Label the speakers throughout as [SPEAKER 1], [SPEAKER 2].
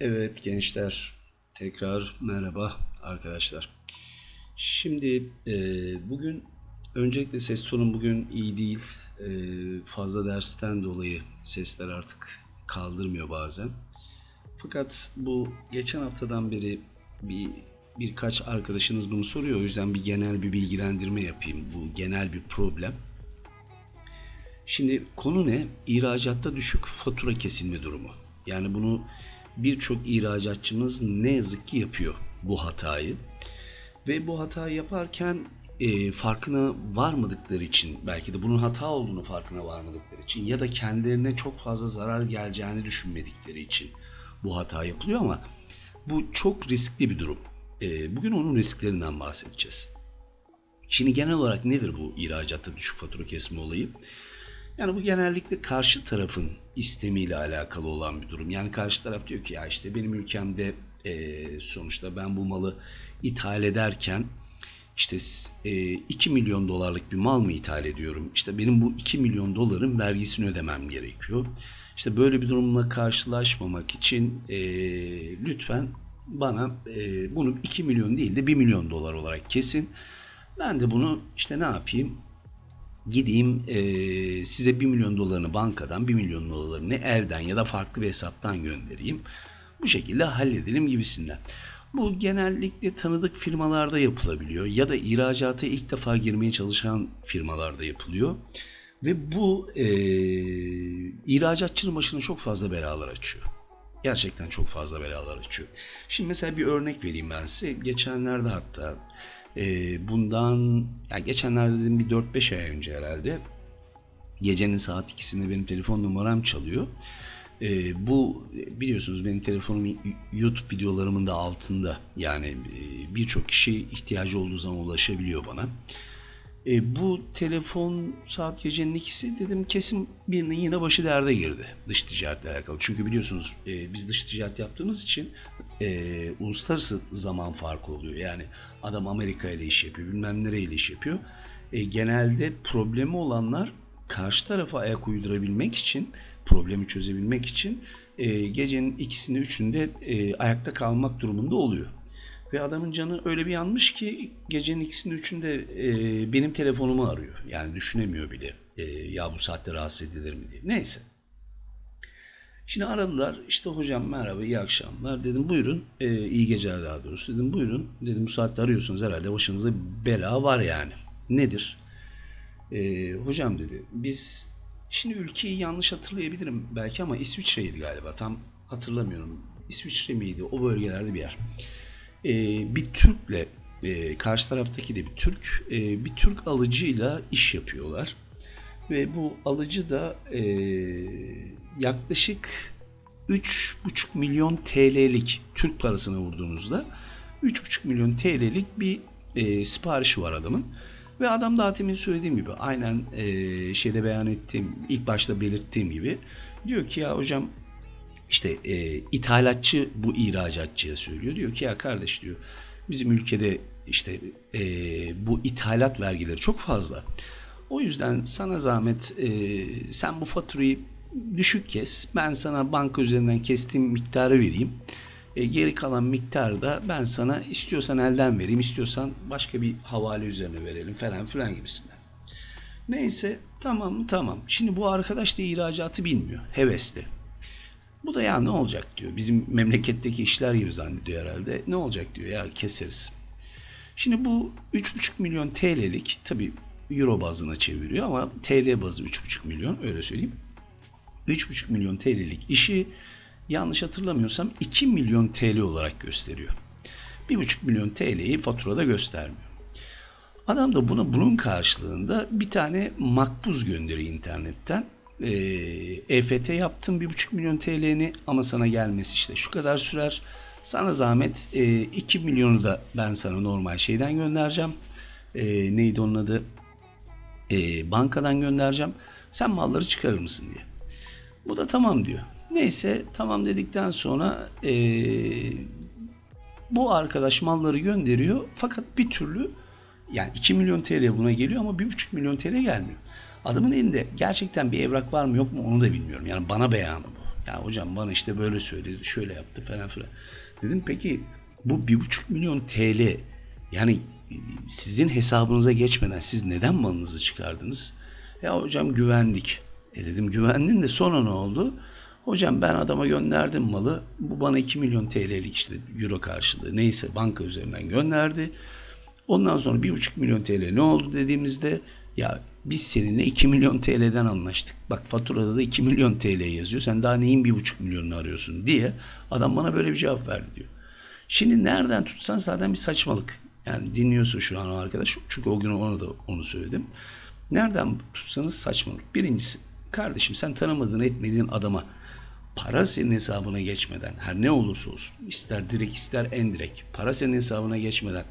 [SPEAKER 1] Evet gençler, tekrar merhaba arkadaşlar. Şimdi e, bugün öncelikle ses tonum bugün iyi değil. E, fazla dersten dolayı sesler artık kaldırmıyor bazen. Fakat bu geçen haftadan beri bir birkaç arkadaşınız bunu soruyor. O yüzden bir genel bir bilgilendirme yapayım. Bu genel bir problem. Şimdi konu ne? İhracatta düşük fatura kesilme durumu. Yani bunu birçok ihracatçımız ne yazık ki yapıyor bu hatayı. Ve bu hatayı yaparken e, farkına varmadıkları için belki de bunun hata olduğunu farkına varmadıkları için ya da kendilerine çok fazla zarar geleceğini düşünmedikleri için bu hata yapılıyor ama bu çok riskli bir durum. E, bugün onun risklerinden bahsedeceğiz. Şimdi genel olarak nedir bu ihracatta düşük fatura kesme olayı? Yani bu genellikle karşı tarafın istemiyle alakalı olan bir durum. Yani karşı taraf diyor ki ya işte benim ülkemde e, sonuçta ben bu malı ithal ederken işte e, 2 milyon dolarlık bir mal mı ithal ediyorum? İşte benim bu 2 milyon doların vergisini ödemem gerekiyor. İşte böyle bir durumla karşılaşmamak için e, lütfen bana e, bunu 2 milyon değil de 1 milyon dolar olarak kesin. Ben de bunu işte ne yapayım? Gideyim e, size 1 milyon dolarını bankadan 1 milyon dolarını elden ya da farklı bir hesaptan göndereyim. Bu şekilde halledelim gibisinden. Bu genellikle tanıdık firmalarda yapılabiliyor ya da ihracata ilk defa girmeye çalışan firmalarda yapılıyor. Ve bu e, ihracatçının başına çok fazla belalar açıyor. Gerçekten çok fazla belalar açıyor. Şimdi mesela bir örnek vereyim ben size. Geçenlerde hatta e, bundan yani geçenlerde dedim bir 4-5 ay önce herhalde gecenin saat ikisinde benim telefon numaram çalıyor. E, bu biliyorsunuz benim telefonum YouTube videolarımın da altında yani e, birçok kişi ihtiyacı olduğu zaman ulaşabiliyor bana. E, bu telefon saat gecenin ikisi dedim kesin birinin yine başı derde girdi dış ticaretle alakalı. Çünkü biliyorsunuz e, biz dış ticaret yaptığımız için e, uluslararası zaman farkı oluyor. Yani adam Amerika ile iş yapıyor, bilmem nereyle iş yapıyor. E, genelde problemi olanlar karşı tarafa ayak uydurabilmek için, problemi çözebilmek için e, gecenin ikisinde üçünde e, ayakta kalmak durumunda oluyor. Ve adamın canı öyle bir yanmış ki gecenin ikisinde üçünde e, benim telefonumu arıyor. Yani düşünemiyor bile. E, ya bu saatte rahatsız edilir mi diye. Neyse. Şimdi aradılar. İşte hocam merhaba iyi akşamlar. Dedim buyurun. E, iyi geceler daha doğrusu. Dedim buyurun. Dedim bu saatte arıyorsunuz herhalde başınızda bela var yani. Nedir? E, hocam dedi biz şimdi ülkeyi yanlış hatırlayabilirim belki ama İsviçre'ydi galiba. Tam hatırlamıyorum. İsviçre miydi? O bölgelerde bir yer e, bir Türk'le e, karşı taraftaki de bir Türk e, bir Türk alıcıyla iş yapıyorlar ve bu alıcı da e, yaklaşık 3,5 milyon TL'lik Türk parasına vurduğunuzda 3,5 milyon TL'lik bir e, siparişi var adamın. Ve adam da temin söylediğim gibi aynen e, şeyde beyan ettiğim ilk başta belirttiğim gibi diyor ki ya hocam işte e, ithalatçı bu ihracatçıya söylüyor. Diyor ki ya kardeş diyor bizim ülkede işte e, bu ithalat vergileri çok fazla. O yüzden sana zahmet e, sen bu faturayı düşük kes. Ben sana banka üzerinden kestiğim miktarı vereyim. E, geri kalan miktarı da ben sana istiyorsan elden vereyim, istiyorsan başka bir havale üzerine verelim falan filan gibisinden. Neyse tamam tamam. Şimdi bu arkadaş da ihracatı bilmiyor. Hevesli. Bu da ya ne olacak diyor. Bizim memleketteki işler gibi zannediyor herhalde. Ne olacak diyor ya keseriz. Şimdi bu 3,5 milyon TL'lik tabi euro bazına çeviriyor ama TL bazı 3,5 milyon öyle söyleyeyim. 3,5 milyon TL'lik işi yanlış hatırlamıyorsam 2 milyon TL olarak gösteriyor. 1,5 milyon TL'yi faturada göstermiyor. Adam da buna bunun karşılığında bir tane makbuz gönderiyor internetten e, EFT yaptım 1,5 milyon TL'ni ama sana gelmesi işte şu kadar sürer. Sana zahmet e, 2 milyonu da ben sana normal şeyden göndereceğim. E, neydi onun adı? E, bankadan göndereceğim. Sen malları çıkarır mısın diye. Bu da tamam diyor. Neyse tamam dedikten sonra e, bu arkadaş malları gönderiyor fakat bir türlü yani 2 milyon TL buna geliyor ama 1,5 milyon TL gelmiyor. Adamın elinde gerçekten bir evrak var mı yok mu onu da bilmiyorum. Yani bana beyanı bu. Ya hocam bana işte böyle söyledi, şöyle yaptı falan filan. Dedim peki bu bir buçuk milyon TL yani sizin hesabınıza geçmeden siz neden malınızı çıkardınız? Ya hocam güvendik. E dedim güvendin de sonra ne oldu? Hocam ben adama gönderdim malı. Bu bana 2 milyon TL'lik işte euro karşılığı neyse banka üzerinden gönderdi. Ondan sonra 1,5 milyon TL ne oldu dediğimizde ya biz seninle 2 milyon TL'den anlaştık. Bak faturada da 2 milyon TL yazıyor. Sen daha neyin 1,5 milyonunu arıyorsun diye adam bana böyle bir cevap verdi diyor. Şimdi nereden tutsan zaten bir saçmalık. Yani dinliyorsun şu an arkadaş. Çünkü o gün ona da onu söyledim. Nereden tutsanız saçmalık. Birincisi kardeşim sen tanımadığın etmediğin adama para senin hesabına geçmeden her ne olursa olsun ister direkt ister endirekt para senin hesabına geçmeden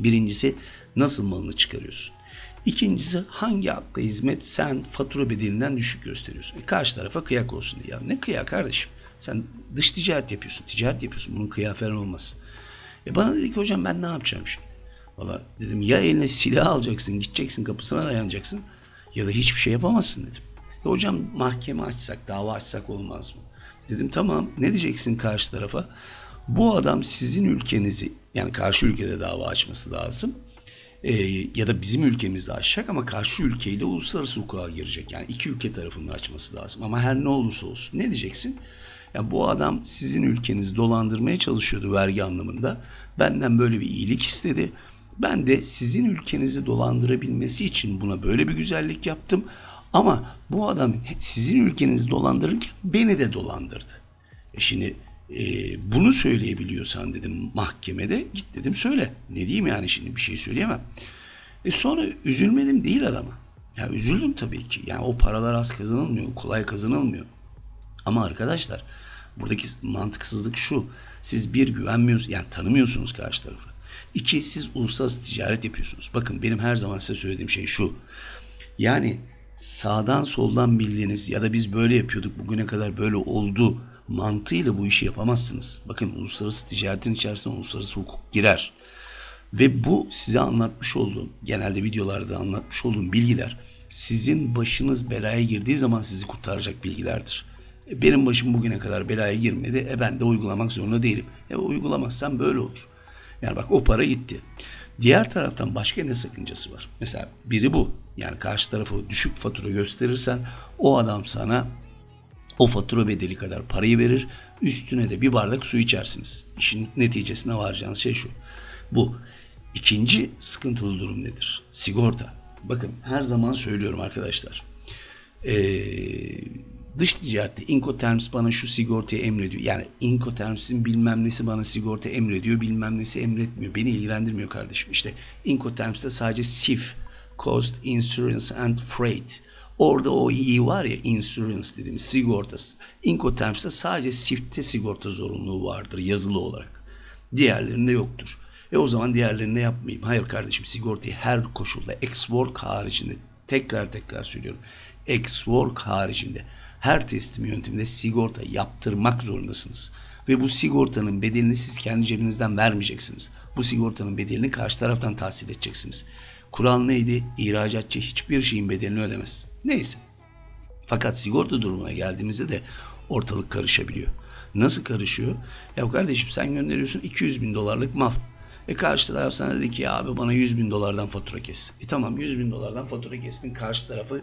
[SPEAKER 1] birincisi nasıl malını çıkarıyorsun? İkincisi hangi hakla hizmet sen fatura bedelinden düşük gösteriyorsun? E karşı tarafa kıyak olsun diye. Ya ne kıyak kardeşim? Sen dış ticaret yapıyorsun, ticaret yapıyorsun. Bunun falan olmaz. E bana dedi ki hocam ben ne yapacağım şimdi? Valla dedim ya eline silah alacaksın, gideceksin kapısına dayanacaksın ya da hiçbir şey yapamazsın dedim. E hocam mahkeme açsak, dava açsak olmaz mı? Dedim tamam ne diyeceksin karşı tarafa? Bu adam sizin ülkenizi yani karşı ülkede dava açması lazım. Ee, ya da bizim ülkemizde açacak ama karşı ülkeyle uluslararası hukuka girecek. Yani iki ülke tarafında açması lazım. Ama her ne olursa olsun ne diyeceksin? Ya bu adam sizin ülkenizi dolandırmaya çalışıyordu vergi anlamında. Benden böyle bir iyilik istedi. Ben de sizin ülkenizi dolandırabilmesi için buna böyle bir güzellik yaptım. Ama bu adam sizin ülkenizi dolandırırken beni de dolandırdı. E şimdi e, bunu söyleyebiliyorsan dedim mahkemede git dedim söyle. Ne diyeyim yani şimdi bir şey söyleyemem. E sonra üzülmedim değil adama. Ya üzüldüm tabii ki. Yani o paralar az kazanılmıyor, kolay kazanılmıyor. Ama arkadaşlar buradaki mantıksızlık şu. Siz bir güvenmiyorsunuz, yani tanımıyorsunuz karşı tarafı. İki, siz uluslararası ticaret yapıyorsunuz. Bakın benim her zaman size söylediğim şey şu. Yani sağdan soldan bildiğiniz ya da biz böyle yapıyorduk bugüne kadar böyle oldu mantığıyla bu işi yapamazsınız. Bakın uluslararası ticaretin içerisine uluslararası hukuk girer. Ve bu size anlatmış olduğum, genelde videolarda anlatmış olduğum bilgiler sizin başınız belaya girdiği zaman sizi kurtaracak bilgilerdir. E, benim başım bugüne kadar belaya girmedi. E ben de uygulamak zorunda değilim. E uygulamazsam böyle olur. Yani bak o para gitti. Diğer taraftan başka ne sakıncası var? Mesela biri bu. Yani karşı tarafı düşük fatura gösterirsen o adam sana o fatura bedeli kadar parayı verir. Üstüne de bir bardak su içersiniz. İşin neticesine varacağınız şey şu. Bu. İkinci sıkıntılı durum nedir? Sigorta. Bakın her zaman söylüyorum arkadaşlar. Ee, dış ticarette Incoterms bana şu sigortayı emrediyor. Yani Incoterms'in bilmem nesi bana sigorta emrediyor, bilmem nesi emretmiyor. Beni ilgilendirmiyor kardeşim. İşte Incoterms'te sadece SIF, Cost, Insurance and Freight. Orada o iyi var ya insurance dediğimiz sigortası. Incoterms'te sadece SIF'te sigorta zorunluluğu vardır yazılı olarak. Diğerlerinde yoktur. E o zaman diğerlerini yapmayayım. Hayır kardeşim sigortayı her koşulda ex-work haricinde tekrar tekrar söylüyorum. Ex-work haricinde her teslim yönteminde sigorta yaptırmak zorundasınız. Ve bu sigortanın bedelini siz kendi cebinizden vermeyeceksiniz. Bu sigortanın bedelini karşı taraftan tahsil edeceksiniz. Kural neydi? İhracatçı hiçbir şeyin bedelini ödemez. Neyse. Fakat sigorta durumuna geldiğimizde de ortalık karışabiliyor. Nasıl karışıyor? Ya kardeşim sen gönderiyorsun 200 bin dolarlık mal. E karşı taraf sana dedi ki ya abi bana 100 bin dolardan fatura kes. E tamam 100 bin dolardan fatura kestin. Karşı tarafı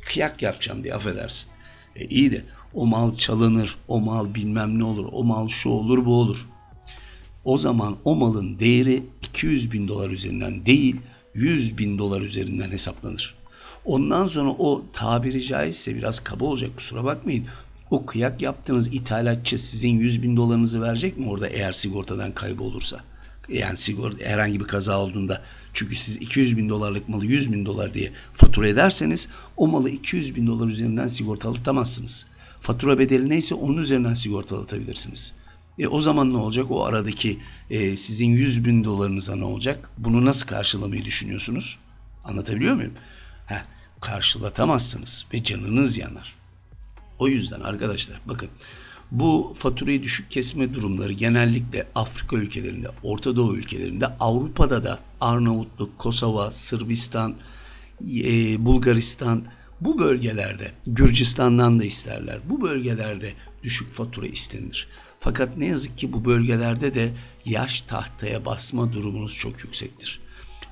[SPEAKER 1] kıyak yapacağım diye affedersin. E iyi de o mal çalınır, o mal bilmem ne olur, o mal şu olur bu olur. O zaman o malın değeri 200 bin dolar üzerinden değil 100 bin dolar üzerinden hesaplanır. Ondan sonra o tabiri caizse biraz kaba olacak kusura bakmayın. O kıyak yaptığınız ithalatçı sizin 100 bin dolarınızı verecek mi orada eğer sigortadan kaybolursa? Yani sigorta herhangi bir kaza olduğunda çünkü siz 200 bin dolarlık malı 100 bin dolar diye fatura ederseniz o malı 200 bin dolar üzerinden sigortalatamazsınız. Fatura bedeli neyse onun üzerinden sigortalatabilirsiniz. E, o zaman ne olacak? O aradaki e, sizin 100 bin dolarınıza ne olacak? Bunu nasıl karşılamayı düşünüyorsunuz? Anlatabiliyor muyum? Heh, karşılatamazsınız ve canınız yanar. O yüzden arkadaşlar bakın bu faturayı düşük kesme durumları genellikle Afrika ülkelerinde, Orta Doğu ülkelerinde, Avrupa'da da Arnavutluk, Kosova, Sırbistan, e, Bulgaristan bu bölgelerde, Gürcistan'dan da isterler. Bu bölgelerde düşük fatura istenir. Fakat ne yazık ki bu bölgelerde de yaş tahtaya basma durumunuz çok yüksektir.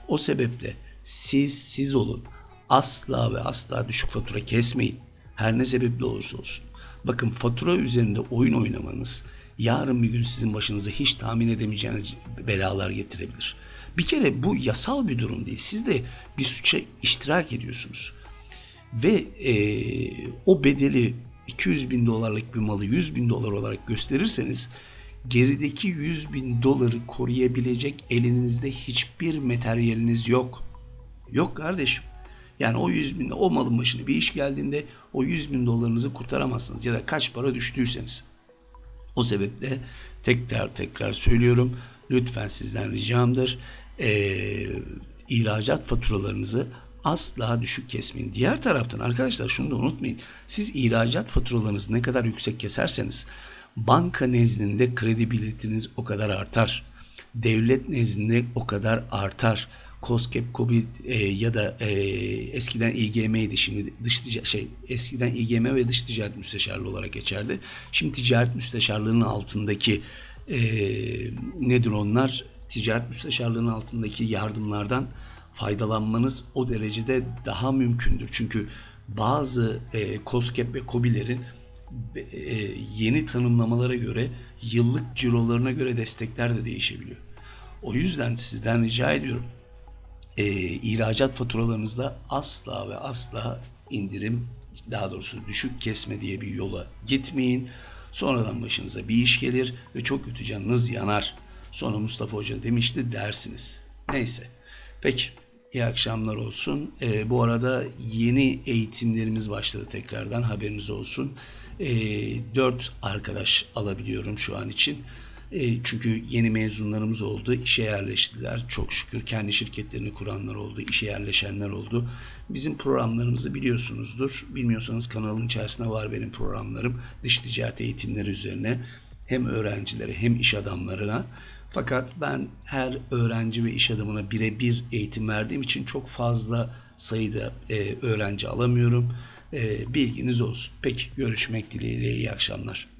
[SPEAKER 1] O sebeple siz siz olun. Asla ve asla düşük fatura kesmeyin. Her ne sebeple olursa olsun. Bakın fatura üzerinde oyun oynamanız yarın bir gün sizin başınıza hiç tahmin edemeyeceğiniz belalar getirebilir. Bir kere bu yasal bir durum değil. Siz de bir suça iştirak ediyorsunuz. Ve e, o bedeli 200 bin dolarlık bir malı 100 bin dolar olarak gösterirseniz gerideki 100 bin doları koruyabilecek elinizde hiçbir materyaliniz yok. Yok kardeşim. Yani o 100 bin, o malın başına bir iş geldiğinde o 100 bin dolarınızı kurtaramazsınız. Ya da kaç para düştüyseniz. O sebeple tekrar tekrar söylüyorum. Lütfen sizden ricamdır. Ee, ihracat faturalarınızı asla düşük kesmeyin. Diğer taraftan arkadaşlar şunu da unutmayın. Siz ihracat faturalarınızı ne kadar yüksek keserseniz banka nezdinde kredibiliteniz o kadar artar. Devlet nezdinde o kadar artar. COVID e, ya da e, eskiden İGM'ydi şimdi dış ticaret şey eskiden İGM ve dış ticaret müsteşarlığı olarak geçerdi. Şimdi ticaret müsteşarlığının altındaki e, nedir onlar? Ticaret müsteşarlığının altındaki yardımlardan faydalanmanız o derecede daha mümkündür. Çünkü bazı e, COSGAP ve COBİ'lerin e, yeni tanımlamalara göre yıllık cirolarına göre destekler de değişebiliyor. O yüzden sizden rica ediyorum e, ihracat faturalarınızda asla ve asla indirim daha doğrusu düşük kesme diye bir yola gitmeyin. Sonradan başınıza bir iş gelir ve çok kötü canınız yanar. Sonra Mustafa Hoca demişti dersiniz. Neyse. Peki. İyi akşamlar olsun. E, bu arada yeni eğitimlerimiz başladı tekrardan haberiniz olsun. E, 4 arkadaş alabiliyorum şu an için. E, çünkü yeni mezunlarımız oldu, işe yerleştiler. Çok şükür kendi şirketlerini kuranlar oldu, işe yerleşenler oldu. Bizim programlarımızı biliyorsunuzdur. Bilmiyorsanız kanalın içerisinde var benim programlarım. Dış ticaret eğitimleri üzerine hem öğrencilere hem iş adamlarına. Fakat ben her öğrenci ve iş adamına birebir eğitim verdiğim için çok fazla sayıda e, öğrenci alamıyorum. E, bilginiz olsun. Peki görüşmek dileğiyle iyi akşamlar.